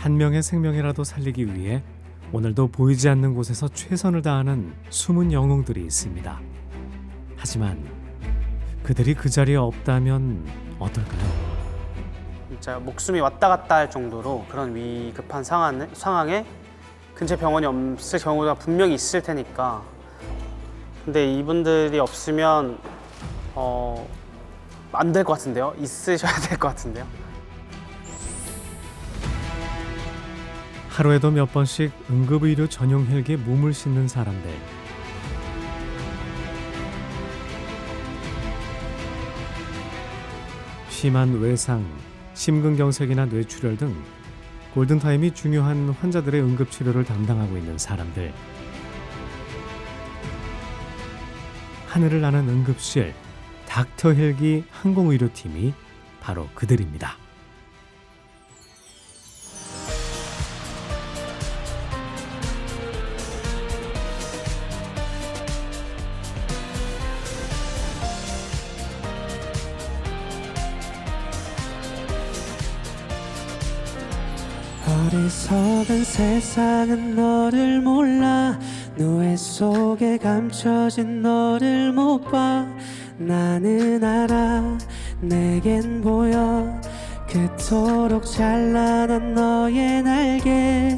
한 명의 생명이라도 살리기 위해 오늘도 보이지 않는 곳에서 최선을 다하는 숨은 영웅들이 있습니다. 하지만 그들이 그 자리에 없다면 어떨까요? 진짜 목숨이 왔다 갔다 할 정도로 그런 위급한 상황, 상황에 근처 병원이 없을 경우가 분명히 있을 테니까 근데 이분들이 없으면 어, 안 될 것 같은데요? 있으셔야 될 것 같은데요? 하루에도 몇 번씩 응급의료 전용 헬기에 몸을 싣는 사람들. 심한 외상, 심근경색이나 뇌출혈 등 골든타임이 중요한 환자들의 응급치료를 담당하고 있는 사람들. 하늘을 나는 응급실, 닥터 헬기 항공의료팀이 바로 그들입니다. 어리석은 세상은 너를 몰라. 노예 속에 감춰진 너를 못 봐. 나는 알아. 내겐 보여. 그토록 찬란한 너의 날개.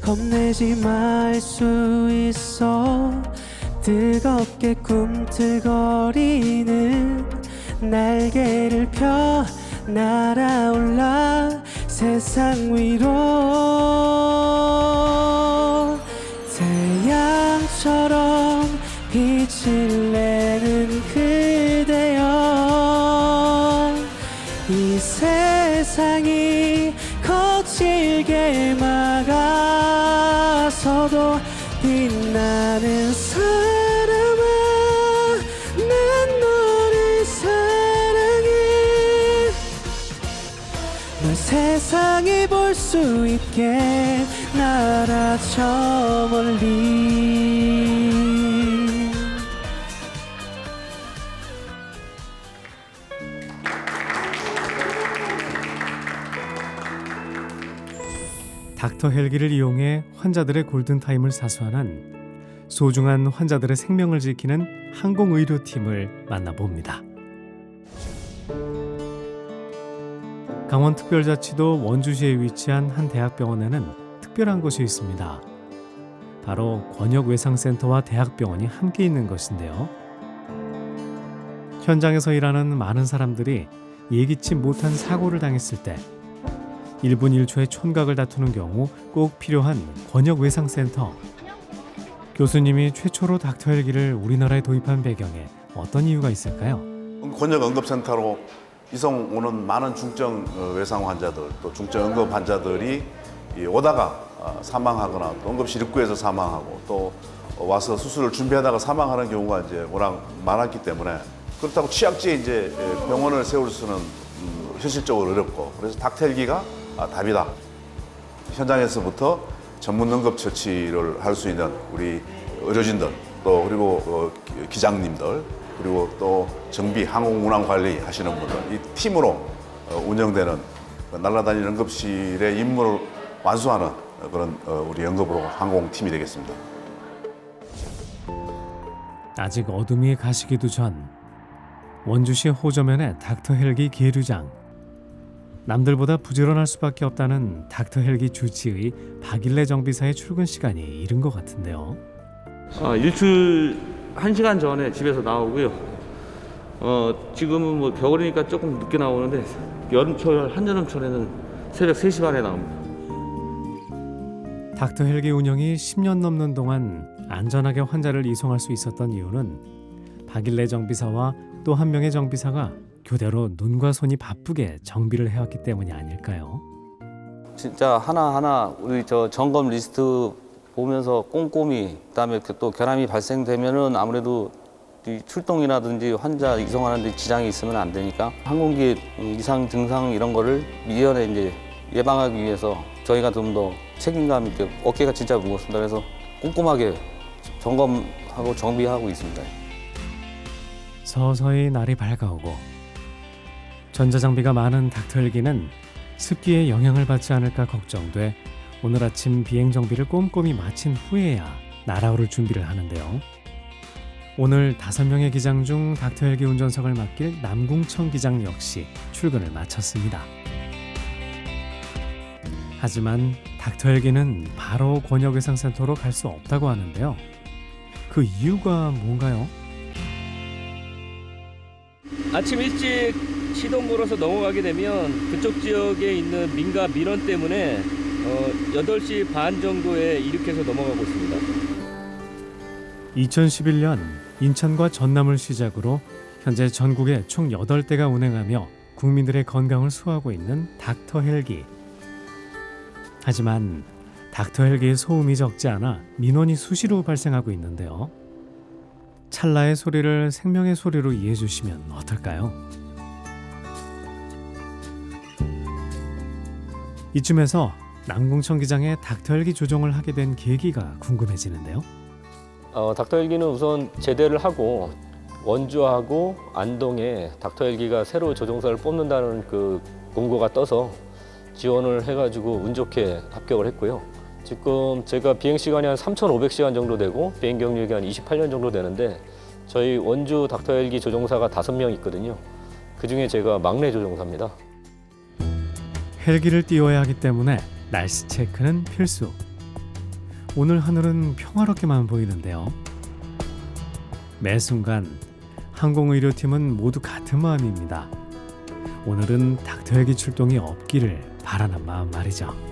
겁내지 말 수 있어. 뜨겁게 꿈틀거리는 날개를 펴. 날아올라 세상 위로 태양처럼 빛을 수 있게 날아 저 멀리 닥터 헬기를 이용해 환자들의 골든타임을 사수하는 소중한 환자들의 생명을 지키는 항공의료팀을 만나봅니다. 강원특별자치도 원주시에 위치한 한 대학병원에는 특별한 곳이 있습니다. 바로 권역외상센터와 대학병원이 함께 있는 것인데요. 현장에서 일하는 많은 사람들이 예기치 못한 사고를 당했을 때 1분 1초의 촌각을 다투는 경우 꼭 필요한 권역외상센터. 교수님이 최초로 닥터 헬기를 우리나라에 도입한 배경에 어떤 이유가 있을까요? 권역 응급센터로 이송 오는 많은 중증 어, 외상 환자들 또 중증 응급 환자들이 이 오다가 어, 사망하거나 또 응급실 입구에서 사망하고 또 와서 수술을 준비하다가 사망하는 경우가 이제 워낙 많았기 때문에 그렇다고 취약지에 이제 예, 병원을 세울 수는 음, 현실적으로 어렵고 그래서 닥텔기가 아, 답이다. 현장에서부터 전문 응급 처치를 할 수 있는 우리 의료진들 또 그리고 어, 기- 기장님들 그리고 또 정비 항공 운항 관리 하시는 분들 이 팀으로 어, 운영되는 그 날아다니는 응급실의 임무를 완수하는 그런 어, 우리 응급으로 항공팀이 되겠습니다. 아직 어둠이 가시기도 전 원주시 호저면의 닥터 헬기 계류장 남들보다 부지런할 수밖에 없다는 닥터 헬기 주치의 박일래 정비사의 출근 시간이 이른 것 같은데요. 아, 일출 1시간 전에 집에서 나오고요. 어, 지금은 뭐 겨울이니까 조금 늦게 나오는데 여름철 한여름철에는 새벽 3시 반에 나옵니다. 닥터 헬기 운영이 10년 넘는 동안 안전하게 환자를 이송할 수 있었던 이유는 박일래 정비사와 또 한 명의 정비사가 교대로 눈과 손이 바쁘게 정비를 해왔기 때문이 아닐까요? 진짜 하나하나 우리 저 점검 리스트 보면서 꼼꼼히 그다음에 그또 결함이 발생되면은 아무래도 이 출동이라든지 환자 이송하는 데 지장이 있으면 안 되니까 항공기 이상 증상 이런 거를 미연에 이제 예방하기 위해서 저희가 좀 더 책임감 있게 어깨가 진짜 무겁습니다. 그래서 꼼꼼하게 점검하고 정비하고 있습니다. 서서히 날이 밝아오고 전자장비가 많은 닥터 헬기는 습기에 영향을 받지 않을까 걱정돼 오늘 아침 비행 정비를 꼼꼼히 마친 후에야 날아오를 준비를 하는데요. 오늘 다섯 명의 기장 중 닥터 헬기 운전석을 맡길 남궁청 기장 역시 출근을 마쳤습니다. 하지만 닥터 헬기는 바로 권역외상센터로 갈 수 없다고 하는데요. 그 이유가 뭔가요? 아침 일찍 시동 걸어서 넘어가게 되면 그쪽 지역에 있는 민가 민원 때문에 어, 8시 반 정도에 이륙해서 넘어가고 있습니다. 2011년 인천과 전남을 시작으로 현재 전국에 총 8대가 운행하며 국민들의 건강을 수호하고 있는 닥터 헬기. 하지만 닥터 헬기의 소음이 적지 않아 민원이 수시로 발생하고 있는데요. 찰나의 소리를 생명의 소리로 이해해 주시면 어떨까요? 이쯤에서 남궁천 기장의 닥터 헬기 조정을 하게 된 계기가 궁금해지는데요. 어, 닥터 헬기는 우선 제대를 하고 원주하고 안동에 닥터 헬기가 새로 조종사를 뽑는다는 그 공고가 떠서 지원을 해가지고 운 좋게 합격을 했고요. 지금 제가 비행 시간이 한 3,500시간 정도 되고 비행 경력이 한 28년 정도 되는데 저희 원주 닥터 헬기 조종사가 다섯 명 있거든요. 그 중에 제가 막내 조종사입니다. 헬기를 띄워야 하기 때문에 날씨 체크는 필수. 오늘 하늘은 평화롭게만 보이는데요. 매 순간 항공의료팀은 모두 같은 마음입니다. 오늘은 닥터 헬기 출동이 없기를 바라는 마음 말이죠.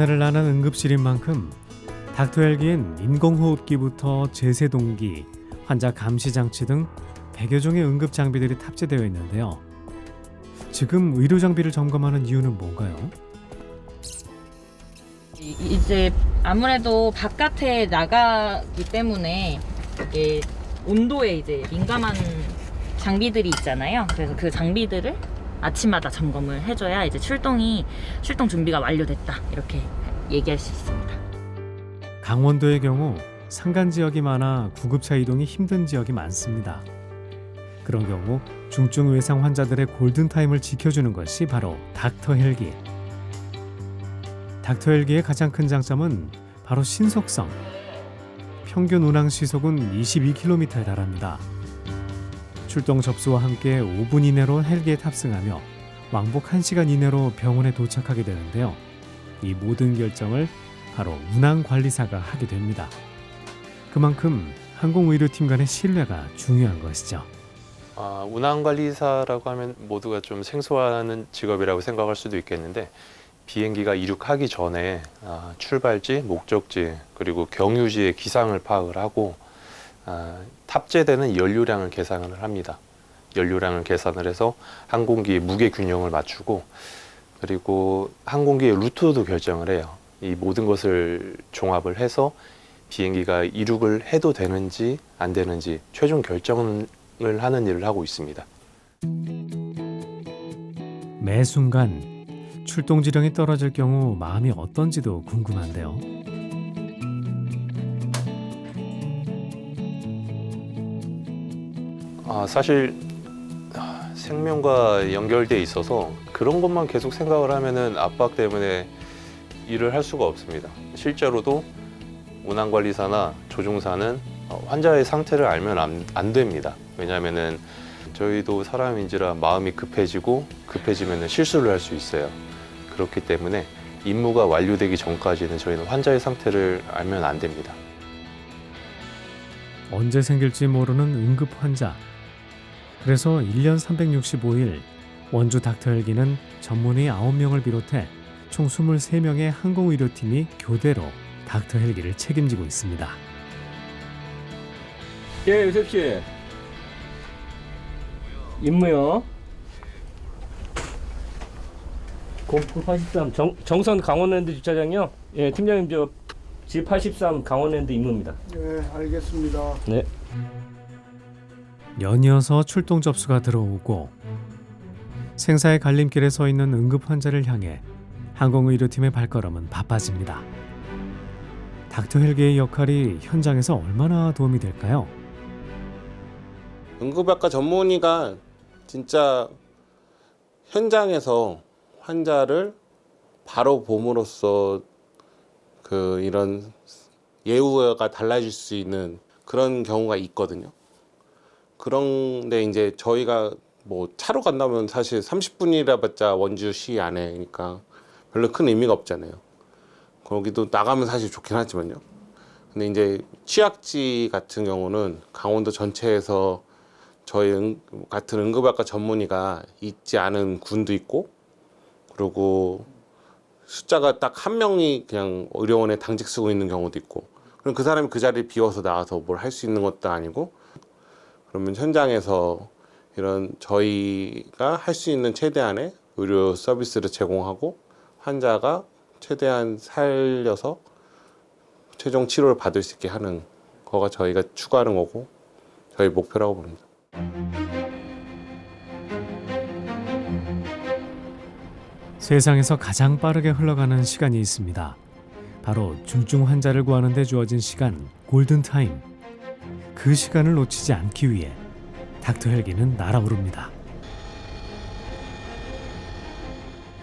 하늘을 나는 응급실인 만큼 닥터 헬기엔 인공호흡기부터 제세동기, 환자 감시 장치 등 100여 종의 응급 장비들이 탑재되어 있는데요. 지금 의료 장비를 점검하는 이유는 뭔가요? 이- 이제 아무래도 바깥에 나가기 때문에 이게 온도에 이제 민감한 장비들이 있잖아요. 그래서 그 장비들을 아침마다 점검을 해줘야 이제 출동이 출동 준비가 완료됐다 이렇게 얘기할 수 있습니다. 강원도의 경우 산간 지역이 많아 구급차 이동이 힘든 지역이 많습니다. 그런 경우 중증 외상 환자들의 골든 타임을 지켜주는 것이 바로 닥터 헬기. 닥터 헬기의 가장 큰 장점은 바로 신속성. 평균 운항 시속은 22km에 달합니다. 출동 접수와 함께 5분 이내로 헬기에 탑승하며 왕복 1시간 이내로 병원에 도착하게 되는데요. 이 모든 결정을 바로 운항 관리사가 하게 됩니다. 그만큼 항공의료팀 간의 신뢰가 중요한 것이죠. 아, 운항 관리사라고 하면 모두가 좀 생소하는 직업이라고 생각할 수도 있겠는데 비행기가 이륙하기 전에 아, 출발지, 목적지 그리고 경유지의 기상을 파악을 하고 아, 탑재되는 연료량을 계산을 합니다. 연료량을 계산을 해서 항공기의 무게 균형을 맞추고 그리고 항공기의 루트도 결정을 해요. 이 모든 것을 종합을 해서 비행기가 이륙을 해도 되는지 안 되는지 최종 결정을 하는 일을 하고 있습니다. 매 순간 출동 지령이 떨어질 경우 마음이 어떤지도 궁금한데요. 아, 사실 아, 생명과 연결돼 있어서 그런 것만 계속 생각을 하면은 압박 때문에 일을 할 수가 없습니다. 실제로도 운항관리사나 조종사는 어, 환자의 상태를 알면 안, 안 됩니다. 왜냐하면은 저희도 사람인지라 마음이 급해지고 급해지면 실수를 할 수 있어요. 그렇기 때문에 임무가 완료되기 전까지는 저희는 환자의 상태를 알면 안 됩니다. 언제 생길지 모르는 응급 환자. 그래서 1년 365일 원주 닥터 헬기는 전문의 9명을 비롯해 총 23명의 항공의료팀이 교대로 닥터 헬기를 책임지고 있습니다. 예, 유셉 씨. 임무요. 공포 83 정, 정선 강원랜드 주차장이요. 예, 팀장님 저 G83 강원랜드 임무입니다. 네, 알겠습니다. 네. 연이어서 출동 접수가 들어오고 생사의 갈림길에 서 있는 응급 환자를 향해 항공의료팀의 발걸음은 바빠집니다. 닥터 헬기의 역할이 현장에서 얼마나 도움이 될까요? 응급학과 전문의가 진짜 현장에서 환자를 바로 봄으로써 그 이런 예후가 달라질 수 있는 그런 경우가 있거든요. 그런데 이제 저희가 뭐 차로 간다면 사실 30분이라 봤자 원주시 안에 니까 별로 큰 의미가 없잖아요. 거기도 나가면 사실 좋긴 하지만요. 근데 이제 취약지 같은 경우는 강원도 전체에서 저희 응, 같은 응급학과 전문의가 있지 않은 군도 있고 그리고 숫자가 딱 한 명이 그냥 의료원에 당직 쓰고 있는 경우도 있고 그럼 그 사람이 그 자리를 비워서 나와서 뭘 할 수 있는 것도 아니고 그러면 현장에서 이런 저희가 할 수 있는 최대한의 의료 서비스를 제공하고 환자가 최대한 살려서 최종 치료를 받을 수 있게 하는 거가 저희가 추구하는 거고 저희 목표라고 봅니다. 세상에서 가장 빠르게 흘러가는 시간이 있습니다. 바로 중증 환자를 구하는 데 주어진 시간, 골든 타임. 그 시간을 놓치지 않기 위해 닥터 헬기는 날아오릅니다.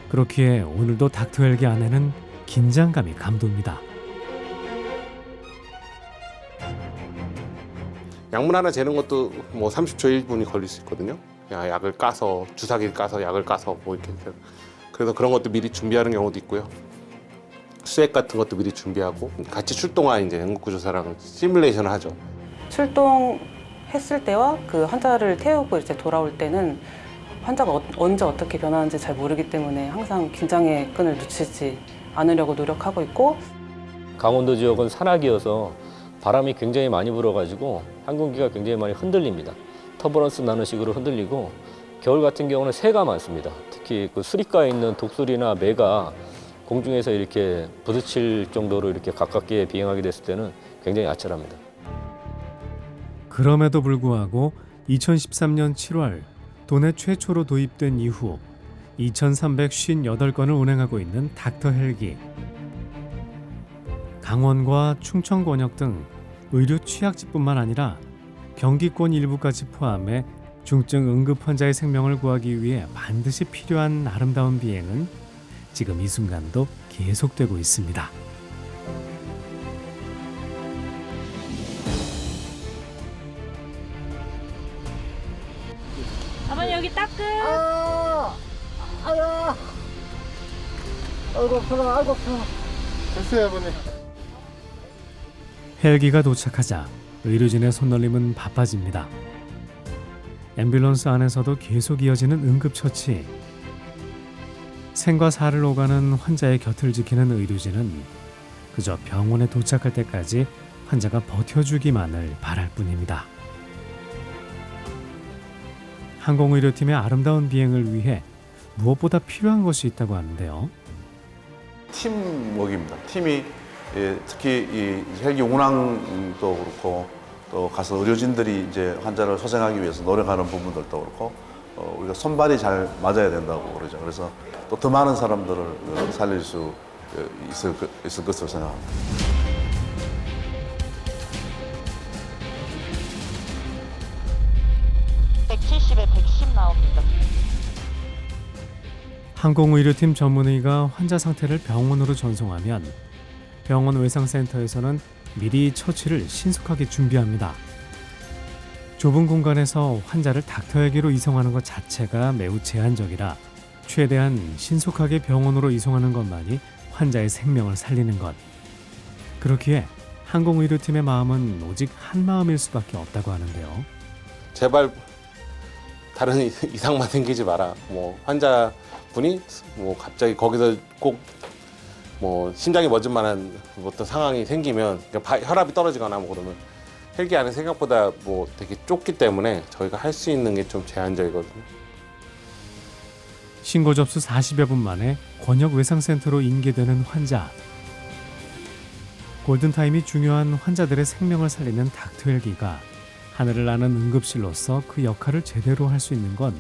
그렇기에 오늘도 닥터 헬기 안에는 긴장감이 감돕니다. 약물 하나 재는 것도 뭐 30초 1분이 걸릴 수 있거든요. 야, 약을 까서 주사기 까서 약을 까서 뭐 이렇게. 그래서 그런 것도 미리 준비하는 경우도 있고요. 수액 같은 것도 미리 준비하고 같이 출동한 이제 응급구조사랑 시뮬레이션을 하죠. 출동했을 때와 그 환자를 태우고 이제 돌아올 때는 환자가 어- 언제 어떻게 변하는지 잘 모르기 때문에 항상 긴장의 끈을 놓치지 않으려고 노력하고 있고 강원도 지역은 산악이어서 바람이 굉장히 많이 불어가지고 항공기가 굉장히 많이 흔들립니다. 터버런스 나는 식으로 흔들리고 겨울 같은 경우는 새가 많습니다. 특히 그 수리가에 있는 독수리나 매가 공중에서 이렇게 부딪힐 정도로 이렇게 가깝게 비행하게 됐을 때는 굉장히 아찔합니다. 그럼에도 불구하고 2013년 7월 도내 최초로 도입된 이후 2,358건을 운행하고 있는 닥터 헬기. 강원과 충청 권역 등 의료 취약지뿐만 아니라 경기권 일부까지 포함해 중증 응급 환자의 생명을 구하기 위해 반드시 필요한 아름다운 비행은 지금 이 순간도 계속되고 있습니다. 헬기가 도착하자 의료진의 손놀림은 바빠집니다. 앰뷸런스 안에서도 계속 이어지는 응급처치. 생과 사를 오가는 환자의 곁을 지키는 의료진은 그저 병원에 도착할 때까지 환자가 버텨주기만을 바랄 뿐입니다. 항공의료팀의 아름다운 비행을 위해 무엇보다 필요한 것이 있다고 하는데요. 팀워크입니다. 팀이 예, 특히 이 헬기 운항도 그렇고 또 가서 의료진들이 이제 환자를 소생하기 위해서 노력하는 부분들도 그렇고 어, 우리가 손발이 잘 맞아야 된다고 그러죠. 그래서 또 더 많은 사람들을 어, 살릴 수 어, 있을, 것- 있을 것으로 생각합니다. 항공의료팀 전문의가 환자 상태를 병원으로 전송하면 병원 외상센터에서는 미리 처치를 신속하게 준비합니다. 좁은 공간에서 환자를 닥터에게로 이송하는 것 자체가 매우 제한적이라 최대한 신속하게 병원으로 이송하는 것만이 환자의 생명을 살리는 것. 그렇기에 항공의료팀의 마음은 오직 한 마음일 수밖에 없다고 하는데요. 제발 다른 이- 이상만 생기지 마라. 뭐 환자분이 뭐 갑자기 거기서 꼭뭐 심장이 멎을 만한 어떤 상황이 생기면 그러니까 바- 혈압이 떨어지거나 뭐 그러면 헬기 안에 생각보다 뭐 되게 좁기 때문에 저희가 할 수 있는 게 좀 제한적이거든요. 신고 접수 40여 분 만에 권역 외상센터로 인계되는 환자. 골든타임이 중요한 환자들의 생명을 살리는 닥터 헬기가 하늘을 나는 응급실로서 그 역할을 제대로 할 수 있는 건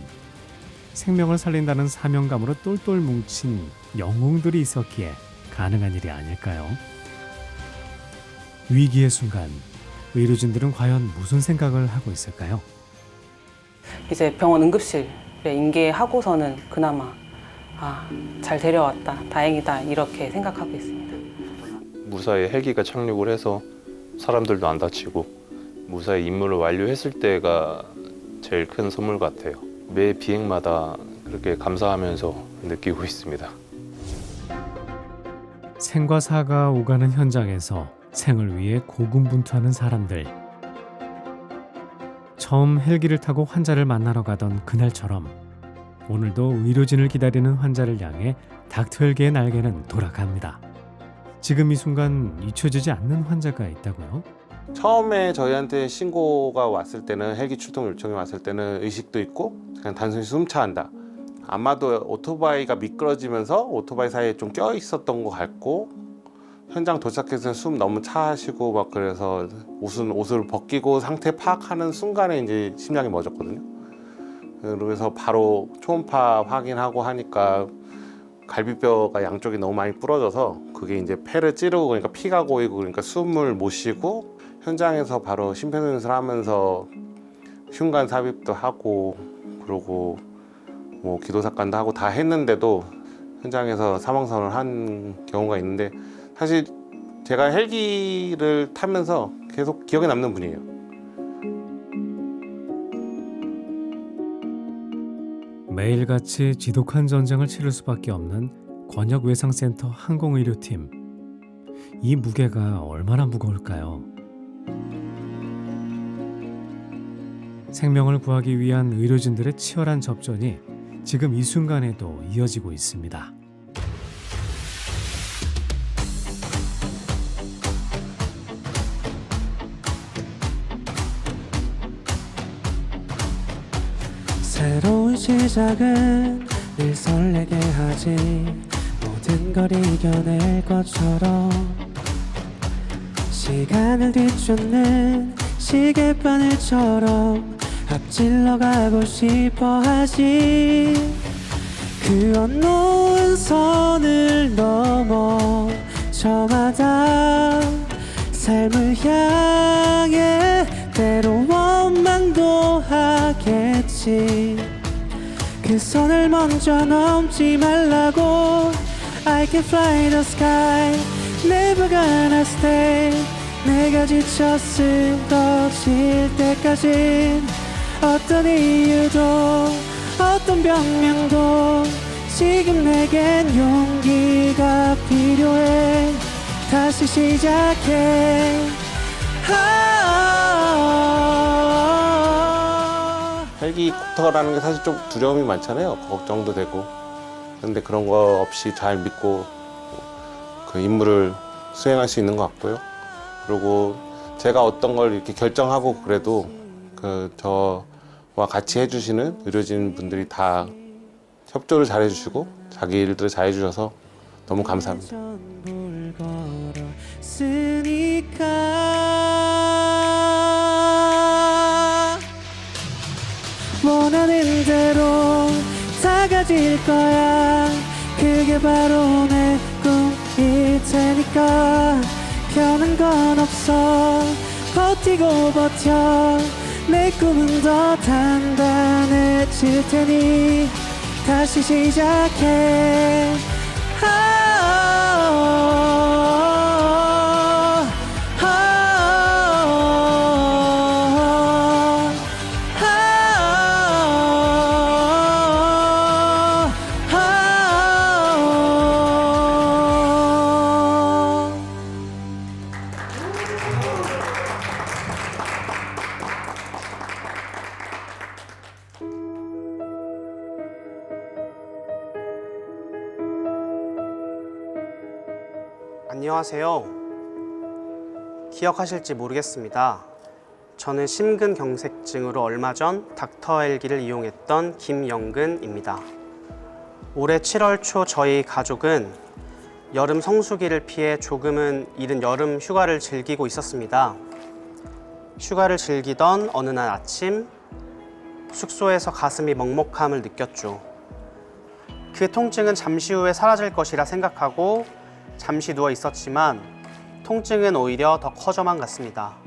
생명을 살린다는 사명감으로 똘똘 뭉친 영웅들이 있었기에 가능한 일이 아닐까요? 위기의 순간 의료진들은 과연 무슨 생각을 하고 있을까요? 이제 병원 응급실에 인계하고서는 그나마 아, 잘 데려왔다. 다행이다. 이렇게 생각하고 있습니다. 무사히 헬기가 착륙을 해서 사람들도 안 다치고 무사히 임무를 완료했을 때가 제일 큰 선물 같아요. 매 비행마다 그렇게 감사하면서 느끼고 있습니다. 생과 사가 오가는 현장에서 생을 위해 고군분투하는 사람들. 처음 헬기를 타고 환자를 만나러 가던 그날처럼 오늘도 의료진을 기다리는 환자를 향해 닥터 헬기의 날개는 돌아갑니다. 지금 이 순간 잊혀지지 않는 환자가 있다고요? 처음에 저희한테 신고가 왔을 때는 헬기 출동 요청이 왔을 때는 의식도 있고 그냥 단순히 숨차한다. 아마도 오토바이가 미끄러지면서 오토바이 사이에 좀 껴 있었던 것 같고 현장 도착해서 숨 너무 차시고 막 그래서 옷은 옷을 벗기고 상태 파악하는 순간에 이제 심장이 멎었거든요. 그래서 바로 초음파 확인하고 하니까 갈비뼈가 양쪽이 너무 많이 부러져서 그게 이제 폐를 찌르고 그러니까 피가 고이고 그러니까 숨을 못 쉬고 현장에서 바로 심폐소생술 하면서 흉관 삽입도 하고 그러고 뭐 기도사건도 하고 다 했는데도 현장에서 사망선을 한 경우가 있는데 사실 제가 헬기를 타면서 계속 기억에 남는 분이에요. 매일같이 지독한 전쟁을 치를 수밖에 없는 권역외상센터 항공의료팀. 이 무게가 얼마나 무거울까요? 생명을 구하기 위한 의료진들의 치열한 접전이 지금 이 순간에도 이어지고 있습니다. 새로운 시작은 늘 설레게 하지 모든 걸 이겨낼 것처럼 시간을 뒤쫓는 시계바늘처럼 앞질러 가고 싶어 하지. 그 어놓은 선을 넘어 저마다 삶을 향해 때로 원망도 하겠지. 그 선을 먼저 넘지 말라고 I can fly the sky. Never gonna stay 내가 지쳐 쓰러질 때까지 어떤 이유도 어떤 변명도 지금 내겐 용기가 필요해 다시 시작해 아 헬기콥터라는 게 사실 좀 두려움이 많잖아요. 걱정도 되고. 근데 그런 거 없이 잘 믿고 그 임무를 수행할 수 있는 것 같고요. 그리고 제가 어떤 걸 이렇게 결정하고 그래도 그 저와 같이 해주시는 의료진 분들이 다 협조를 잘 해주시고 자기 일들을 잘 해주셔서 너무 감사합니다. 원하는 대로 다 가질 거야. 그게 바로 내 꿈일 테니까 변한 건 없어. 버티고 버텨. 내 꿈은 더 단단해질 테니 다시 시작해 안녕하세요. 기억하실지 모르겠습니다. 저는 심근경색증으로 얼마 전 닥터 헬기를 이용했던 김영근입니다. 올해 7월 초 저희 가족은 여름 성수기를 피해 조금은 이른 여름 휴가를 즐기고 있었습니다. 휴가를 즐기던 어느 날 아침 숙소에서 가슴이 먹먹함을 느꼈죠. 그 통증은 잠시 후에 사라질 것이라 생각하고 잠시 누워 있었지만 통증은 오히려 더 커져만 갔습니다.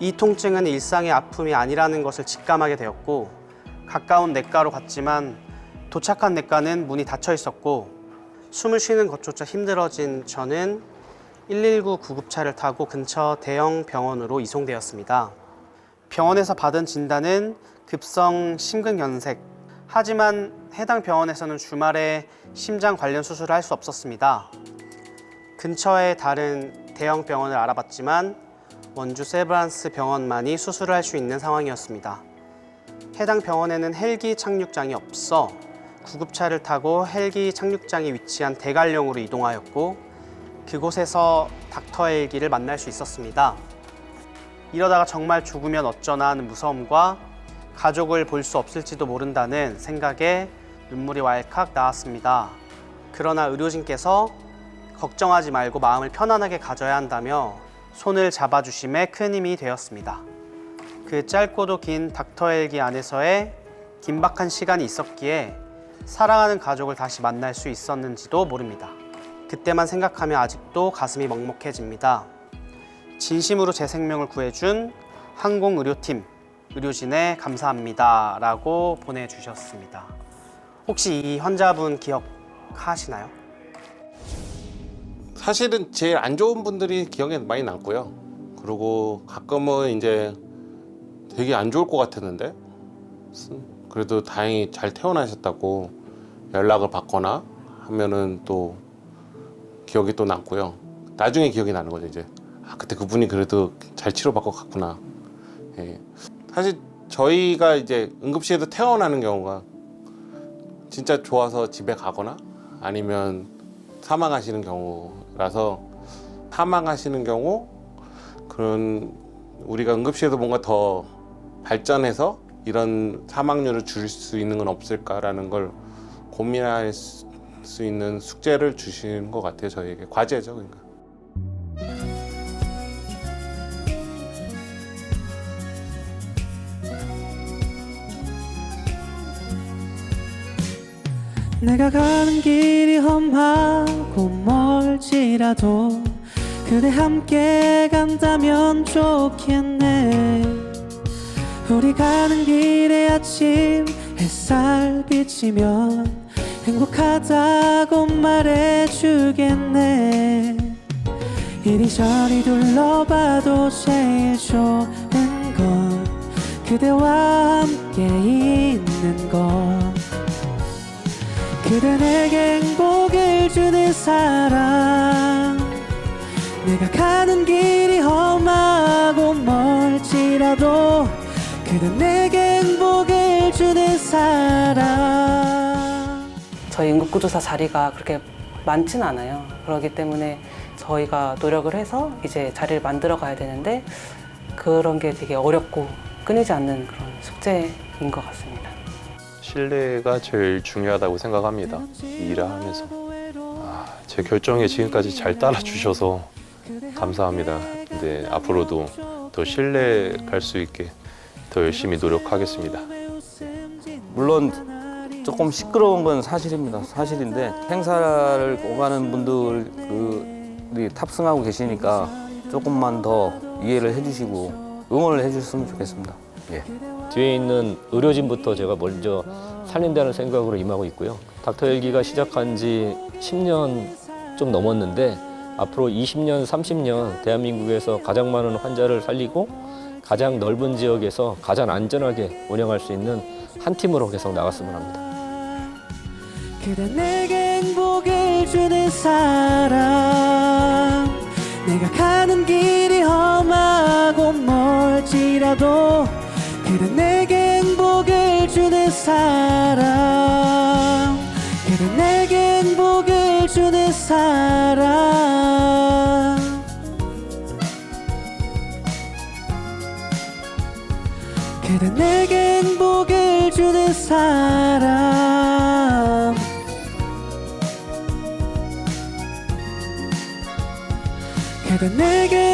이 통증은 일상의 아픔이 아니라는 것을 직감하게 되었고 가까운 내과로 갔지만 도착한 내과는 문이 닫혀 있었고 숨을 쉬는 것조차 힘들어진 저는 119 구급차를 타고 근처 대형 병원으로 이송되었습니다. 병원에서 받은 진단은 급성 심근경색. 하지만 해당 병원에서는 주말에 심장 관련 수술을 할 수 없었습니다. 근처의 다른 대형 병원을 알아봤지만 원주 세브란스 병원만이 수술을 할 수 있는 상황이었습니다. 해당 병원에는 헬기 착륙장이 없어 구급차를 타고 헬기 착륙장이 위치한 대관령으로 이동하였고 그곳에서 닥터 헬기를 만날 수 있었습니다. 이러다가 정말 죽으면 어쩌나 하는 무서움과 가족을 볼 수 없을지도 모른다는 생각에 눈물이 왈칵 나왔습니다. 그러나 의료진께서 걱정하지 말고 마음을 편안하게 가져야 한다며 손을 잡아주심에 큰 힘이 되었습니다. 그 짧고도 긴 닥터 헬기 안에서의 긴박한 시간이 있었기에 사랑하는 가족을 다시 만날 수 있었는지도 모릅니다. 그때만 생각하면 아직도 가슴이 먹먹해집니다. 진심으로 제 생명을 구해준 항공의료팀 의료진에 감사합니다 라고 보내주셨습니다. 혹시 이 환자분 기억하시나요? 사실은 제일 안 좋은 분들이 기억에 많이 남고요. 그리고 가끔은 이제 되게 안 좋을 것 같았는데 그래도 다행히 잘 태어나셨다고 연락을 받거나 하면은 또 기억이 또 남고요. 나중에 기억이 나는 거죠 이제. 아 그때 그분이 그래도 잘 치료받고 갔구나. 예. 사실 저희가 이제 응급실에서 퇴원하는 경우가 진짜 좋아서 집에 가거나 아니면 사망하시는 경우라서 사망하시는 경우 그런 우리가 응급실에서 뭔가 더 발전해서 이런 사망률을 줄일 수 있는 건 없을까라는 걸 고민할 수- 수 있는 숙제를 주시는 것 같아요 저희에게 과제죠 그러니까. 내가 가는 길이 험하고 멀지라도 그대 함께 간다면 좋겠네. 우리 가는 길에 아침 햇살 비치면 행복하다고 말해주겠네. 이리저리 둘러봐도 제일 좋은 건 그대와 함께 있는 것 그대 내게 행복을 주는 사람 내가 가는 길이 험하고 멀지라도 그대 내게 행복을 주는 사람 저희 응급구조사 자리가 그렇게 많진 않아요. 그렇기 때문에 저희가 노력을 해서 이제 자리를 만들어 가야 되는데 그런 게 되게 어렵고 끊이지 않는 그런 숙제인 것 같습니다. 신뢰가 제일 중요하다고 생각합니다. 이 일을 하면서. 아, 제 결정에 지금까지 잘 따라주셔서 감사합니다. 근데 앞으로도 더 신뢰 갈 수 있게 더 열심히 노력하겠습니다. 물론 조금 시끄러운 건 사실입니다. 사실인데 행사를 오가는 분들이 탑승하고 계시니까 조금만 더 이해를 해주시고 응원을 해주셨으면 좋겠습니다. 예. 뒤에 있는 의료진부터 제가 먼저 살린다는 생각으로 임하고 있고요. 닥터 헬기가 시작한 지 10년 좀 넘었는데 앞으로 20년, 30년 대한민국에서 가장 많은 환자를 살리고 가장 넓은 지역에서 가장 안전하게 운영할 수 있는 한 팀으로 계속 나갔으면 합니다. 그대 내게 행복을 주는 사람 내가 가는 길이 험하고 멀지라도 그대 내게 행복을 주는 사람. 그대 내게 행복을 주는 사람. 그대 내게 행복을 주는 사람. 그대 내게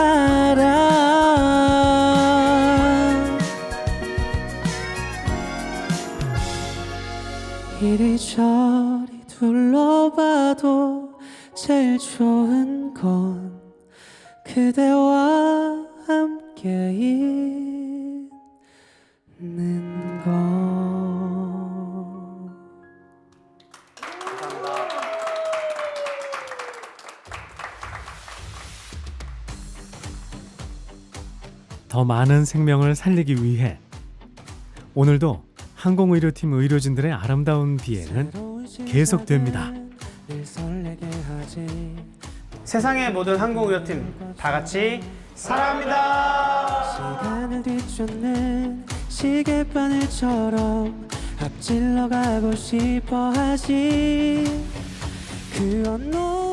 사람 이리저리 둘러봐도 제일 좋은 건 그대와 함께 있는 더 많은 생명을 살리기 위해 오늘도 항공의료팀 의료진들의 아름다운 비행은 계속됩니다. 세상의 모든 항공의료팀 다 같이 사랑합니다. 시간을 뒤쫓는 시계바늘처럼 앞질러 가고 싶어 하지 그 어느